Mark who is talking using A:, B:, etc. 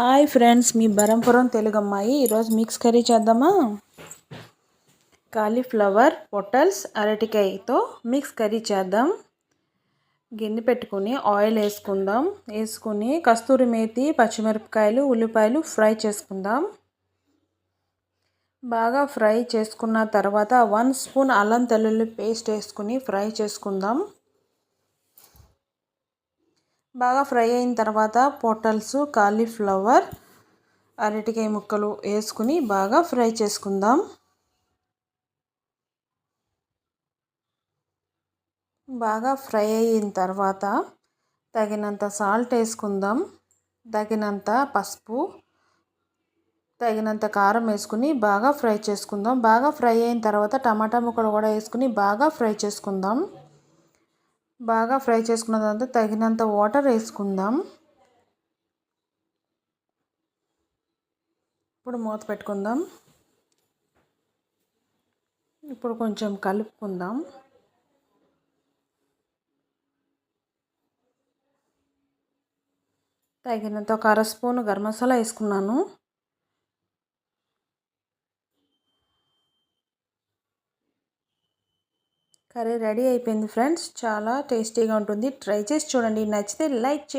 A: Hi friends మీ బరంపురం తెలుగు అమ్మాయి ఈరోజు మిక్స్ కర్రీ చేద్దామా? కాలీఫ్లవర్ పొటల్స్ అరటికాయతో మిక్స్ కర్రీ చేద్దాం. గిన్నె పెట్టుకుని ఆయిల్ వేసుకుందాం. వేసుకుని కస్తూరి మేతి పచ్చిమిరపకాయలు ఉల్లిపాయలు ఫ్రై చేసుకుందాం. బాగా ఫ్రై చేసుకున్న తర్వాత వన్ స్పూన్ అల్లం తెల్లుల్లి పేస్ట్ వేసుకుని ఫ్రై చేసుకుందాం. బాగా ఫ్రై అయిన తర్వాత పొటల్స్ కాలీఫ్లవర్ అరటికాయ ముక్కలు వేసుకుని బాగా ఫ్రై చేసుకుందాం. బాగా ఫ్రై అయిన తర్వాత తగినంత సాల్ట్ వేసుకుందాం. తగినంత పసుపు తగినంత కారం వేసుకుని బాగా ఫ్రై చేసుకుందాం. బాగా ఫ్రై అయిన తర్వాత టమాటా ముక్కలు కూడా వేసుకుని బాగా ఫ్రై చేసుకుందాం. బాగా ఫ్రై చేసుకున్న తర్వాత తగినంత వాటర్ వేసుకుందాం. ఇప్పుడు మూత పెట్టుకుందాం. ఇప్పుడు కొంచెం కలుపుకుందాం. తగినంత ఒక అర స్పూన్ గరం మసాలా వేసుకున్నాను. కర్రీ రెడీ అయిపోయింది ఫ్రెండ్స్. చాలా టేస్టీగా ఉంటుంది. ట్రై చేసి చూడండి. నచ్చితే లైక్ చేయండి.